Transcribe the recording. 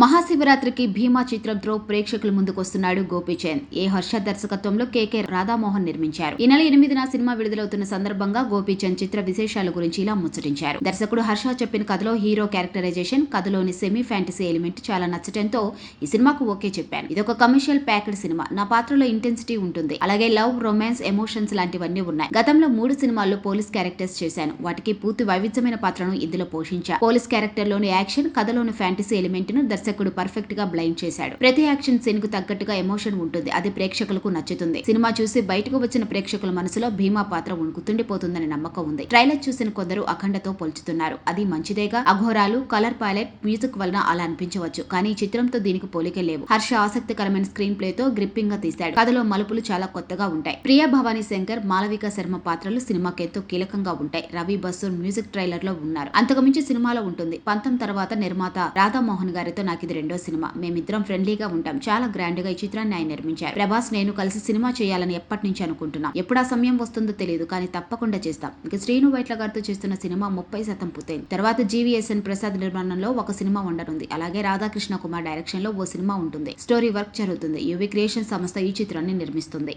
మహాశివరాత్రికి భీమా చిత్రంతో ప్రేక్షకుల ముందుకొస్తున్నాడు గోపీచంద్ ఏ హర్ష దర్శకత్వంలో కేకే రాధామోహన్ నిర్మించారు. ఈ నెల ఎనిమిదిన సినిమా విడుదలవుతున్న సందర్భంగా గోపీచంద్ చిత్ర విశేషాల గురించి ఇలా ముచ్చటించారు. దర్శకుడు హర్ష చెప్పిన కథలో హీరో క్యారెక్టరైజేషన్ కథలోని సెమీ ఫ్యాంటసీ ఎలిమెంట్ చాలా నచ్చటంతో ఈ సినిమాకు ఓకే చెప్పాను ఇదొక కమర్షియల్ ప్యాక్డ్ సినిమా. నా పాత్రలో ఇంటెన్సిటీ ఉంటుంది. అలాగే లవ్ రొమాన్స్ ఎమోషన్స్ లాంటివన్నీ ఉన్నాయి. గతంలో మూడు సినిమాల్లో పోలీస్ క్యారెక్టర్స్ చేశాను. వాటికి పూర్తి వైవిధ్యమైన పాత్రను ఇందులో పోషించా. పోలీస్ క్యారెక్టర్లోని యాక్షన్ కథలోని ఫ్యాంటసీ ఎలిమెంట్ను దర్శకుడు పర్ఫెక్ట్గా బ్లైండ్ చేశాడు. ప్రతి యాక్షన్ సీన్కు తగ్గట్టుగా ఎమోషన్ ఉంటుంది. అది ప్రేక్షకులకు నచ్చుతుంది. సినిమా చూసి బయటకు వచ్చిన ప్రేక్షకుల మనసులో భీమా పాత్ర గుర్తుండిపోతుందనే నమ్మకం ఉంది. ట్రైలర్ చూసిన కొందరు అఖండతో పోల్చుతున్నారు. అది మంచిదేగా? అఘోరాలు కలర్ పైలట్ మ్యూజిక్ వలన అలా అనిపించవచ్చు. కానీ ఈ చిత్రంతో దీనికి పోలికే లేవు. హర్ష ఆసక్తికరమైన స్క్రీన్ ప్లే తో గ్రిప్పింగ్గా తీశాడు. కథలో మలుపులు చాలా కొత్తగా ఉంటాయి. ప్రియా భవానీ శంకర్ మాలవిక శర్మ పాత్రలు సినిమాకి ఎంతో కీలకంగా ఉంటాయి. రవి బస్సూర్ మ్యూజిక్ ట్రైలర్లో ఉన్నారు. అంతకుమించి సినిమాలో ఉంటుంది. పంతం తర్వాత నిర్మాత రాధామోహన్ గారితో నాకు ఇది రెండో సినిమా. మేమిద్దరం ఫ్రెండ్లీగా ఉంటాం. చాలా గ్రాండ్గా ఈ చిత్రాన్ని ఆయన నిర్మించారు. ప్రభాస్ నేను కలిసి సినిమా చేయాలని ఎప్పటి నుంచి అనుకుంటున్నాం. ఎప్పుడు ఆ సమయం వస్తుందో తెలియదు కానీ తప్పకుండా చేస్తాం. ఇక శ్రీను వైట్ల గారితో చేస్తున్న సినిమా ముప్పై శాతం పూర్తయింది. తర్వాత జీవీఎస్ఎన్ ప్రసాద్ నిర్మాణంలో ఒక సినిమా ఉండనుంది. అలాగే రాధాకృష్ణ కుమార్ డైరెక్షన్లో ఓ సినిమా ఉంటుంది. స్టోరీ వర్క్ జరుగుతుంది. యువి క్రియేషన్ సంస్థ ఈ చిత్రాన్ని నిర్మిస్తుంది.